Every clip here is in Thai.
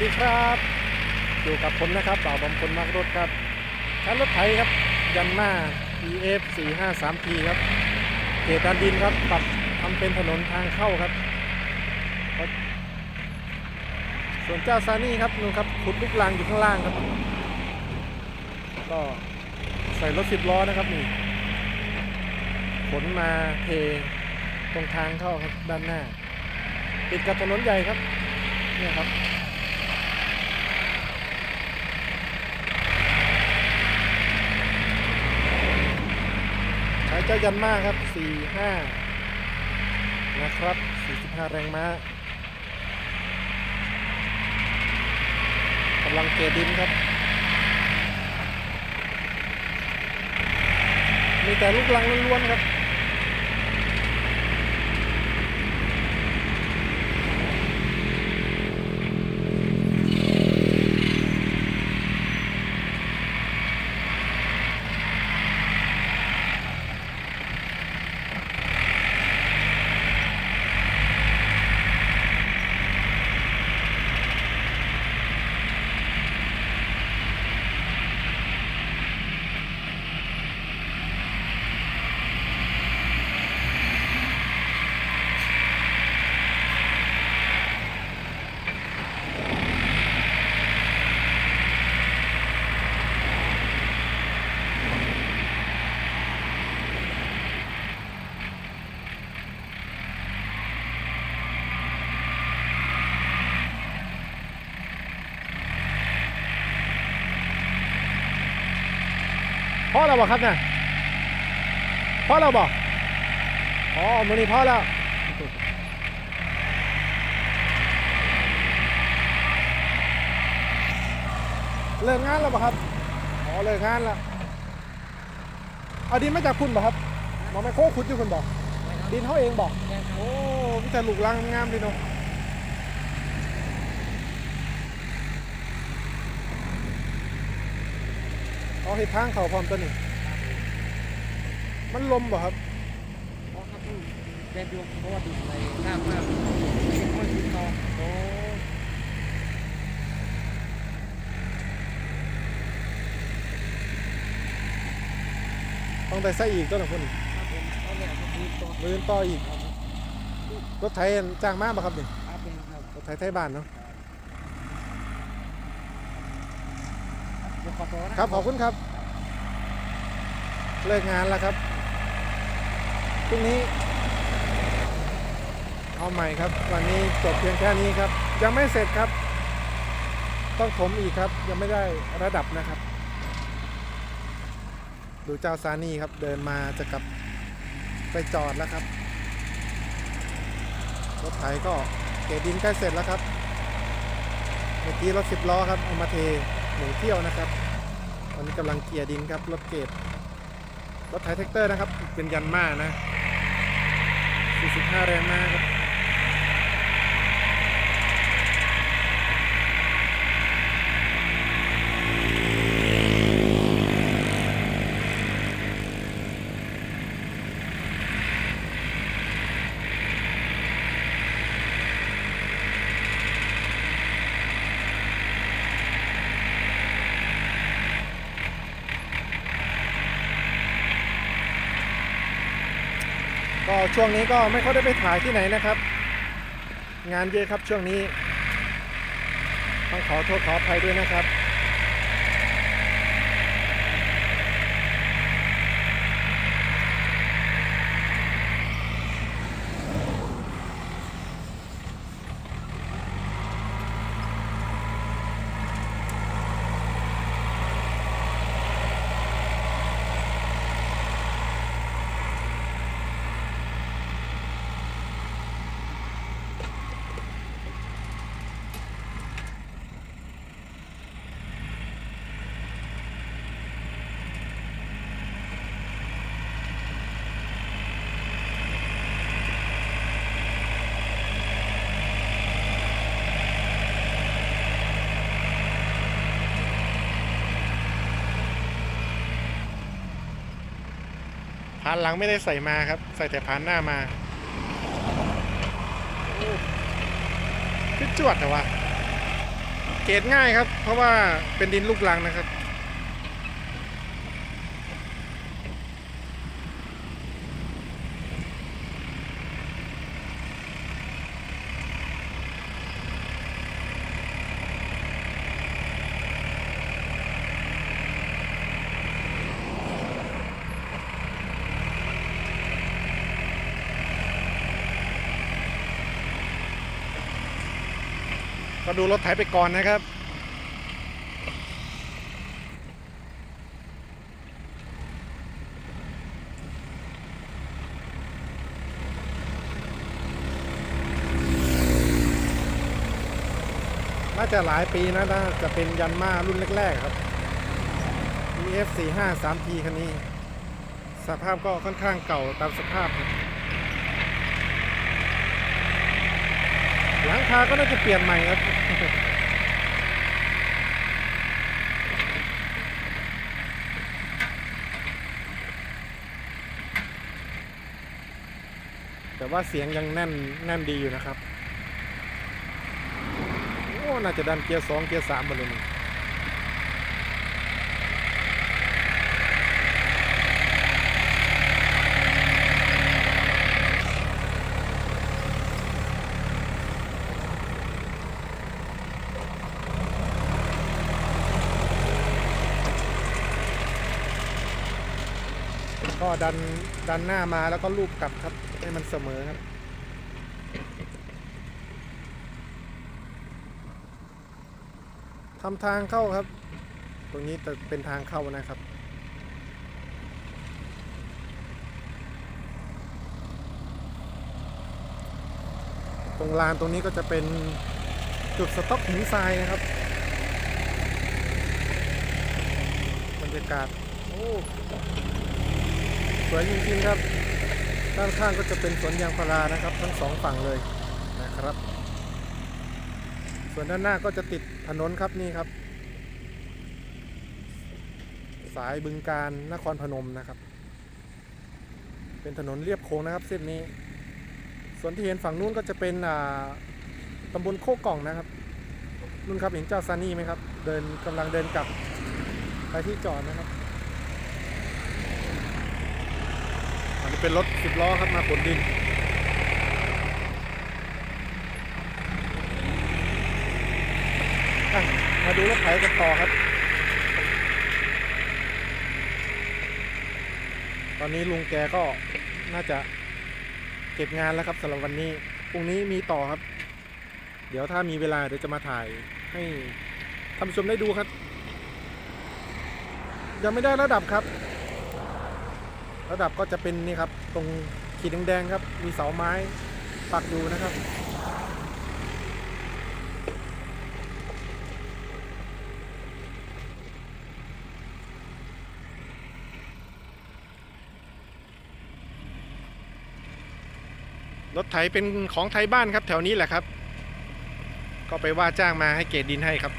ดีครับอยู่กับผมนะครับบ่าวบำพลมากรถครับใช้รถไถครับยันมา EF 4 5 3 P ครับเขตดันดินครับปรับทำเป็นถนนทางเข้าครับ ส่วนเจ้าซานี่ครับนู่นครับขุดลูกลังอยู่ข้างล่างครับ ก็ใส่รถสิบล้อนะครับนี่ขนมาเทตรงทางเข้าครับด้านหน้า ติดกับถนนใหญ่ครับเนี่ยครับ เจ้ายันมากครับ 45 นะครับ 45 แรงม้ากำลังเกดินครับ มีแต่ลูกลังล้วนๆครับ พ่อเราบอกครับเนี่ยพ่อเราบอกอ๋อมือนี้พ่อแล้วเลิกงานแล้วบ่ครับ อ๋อเลิกงานแล้วเอาดินมาจากคุณบ่ครับหมอไม่โครขุดอยู่คุณบอกดินเขาเองบอกโอ้มีแต่ลูกรังงามดีเนาะ เอาให้ทางเขาพร้อมตัวนี้ มันลมบ่ครับเพราะครับแกนดวงเพราะว่าดินในน้ำมากไม่ติดต่อโอ้ต้องได้ใส่อีกตัวหนึ่งคนครับผมเขาเนี่ยก็คือตัวมือต่ออีก รถไถจ้างมาบ่ครับนี่ครับเป็นครับรถไถไทยบ้านเนาะ เดี๋ยวขอตัวนะครับขอบคุณครับ เลิกงานแล้วครับพรุ่งนี้ เอาใหม่ครับ วันนี้จบเพียงแค่นี้ครับ ยังไม่เสร็จครับ ต้องถมอีกครับ ยังไม่ได้ระดับนะครับ ดูเจ้าซานี่ครับ เดินมาจะกลับไปจอดแล้วครับรถไถก็เกดินใกล้เสร็จแล้วครับเมื่อกี้รถสิบล้อครับเอามาเท หนึ่งเที่ยวนะครับตอนนี้กำลังเกียร์ดินครับรถเกตรถไถแท็กเตอร์นะครับ เป็นยันมานะ 45 แรงมาก ช่วงนี้ก็ไม่ค่อยได้ไปถ่ายที่ไหนนะครับ งานเยอะครับช่วงนี้ ต้องขอโทษขออภัยด้วยนะครับานหลังไม่ได้ใส่มาครับ ใส่แต่พานหน้ามาโอ้ขึ้นจวดแต่ว่า เกตง่ายครับ เพราะว่าเป็นดินลูกลังนะครับ ก็ดูรถไถไปก่อนนะครับน่าจะหลายปีนะน่าจะเป็นยันมารุ่นแรกๆครับ EF 4 5 3 T คันนี้ สภาพก็ค่อนข้างเก่าตามสภาพครับ หลังคาก็น่าจะเปลี่ยนใหม่ครับแต่ว่าเสียงยังแน่นแน่นดีอยู่นะครับ โอ้ น่าจะดันเกียร์สองเกียร์สามมาเลยนี่ ก็ดันดันหน้ามาแล้วก็ลูบกลับครับ ให้มันเสมอครับทำทางเข้าครับ ตรงนี้จะเป็นทางเข้านะครับ ตรงลานตรงนี้ก็จะเป็นจุดสต็อกหินทรายนะครับบรรยากาศโอ้ สวยจริงๆครับ ด้านข้างก็จะเป็นสวนยางพารานะครับ ทั้งสองฝั่งเลยนะครับ ส่วนด้านหน้าก็จะติดถนนครับนี่ครับ สายบึงการนครพนมนะครับ เป็นถนนเรียบโค้งนะครับ เส้นนี้ ส่วนที่เห็นฝั่งนู้นก็จะเป็นตำบลโคกกล่องนะครับนุ่นครับเห็นเจ้าซานี่ไหมครับ เดินกำลังเดินกลับไปที่จอดนะครับ อันนี้ เป็นรถสิบล้อครับมาขนดิน มาดูรถไถกันต่อครับ ตอนนี้ลุงแกก็น่าจะเก็บงานแล้วครับสำหรับวันนี้พรุ่งนี้มีต่อครับ เดี๋ยวถ้ามีเวลาเดี๋ยวจะมาถ่ายให้ท่านผู้ชมได้ดูครับ ยังไม่ได้ระดับครับ ระดับก็จะเป็นนี่ครับ ตรงขีดแดงๆครับ มีเสาไม้ปักอยู่นะครับ รถไถเป็นของไทยบ้านครับ แถวนี้แหละครับ ก็ไปว่าจ้างมาให้เกรดดินให้ครับ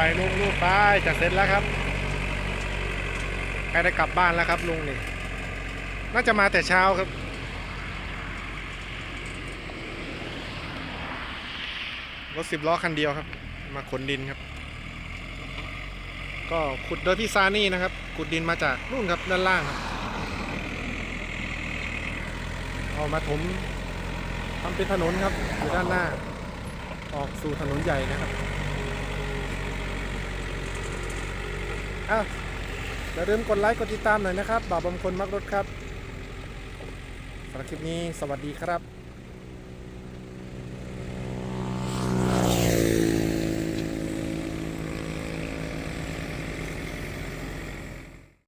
ไปลุงลูกไปจะเสร็จแล้วครับใกล้ได้กลับบ้านแล้วครับลุงนี่น่าจะมาแต่เช้าครับรถสิบล้อคันเดียวครับ มาขนดินครับ ก็ขุดโดยพี่ซานี่นะครับ ขุดดินมาจากนู่นครับด้านล่างครับเอามาถมทำเป็นถนนครับอยู่ด้านหน้า ออกสู่ถนนใหญ่นะครับ อ้าวอย่าลืมกดไลค์กดติดตามหน่อยนะครับบ่าวบำคนมักรถครับสำหรับคลิปนี้สวัสดีครับ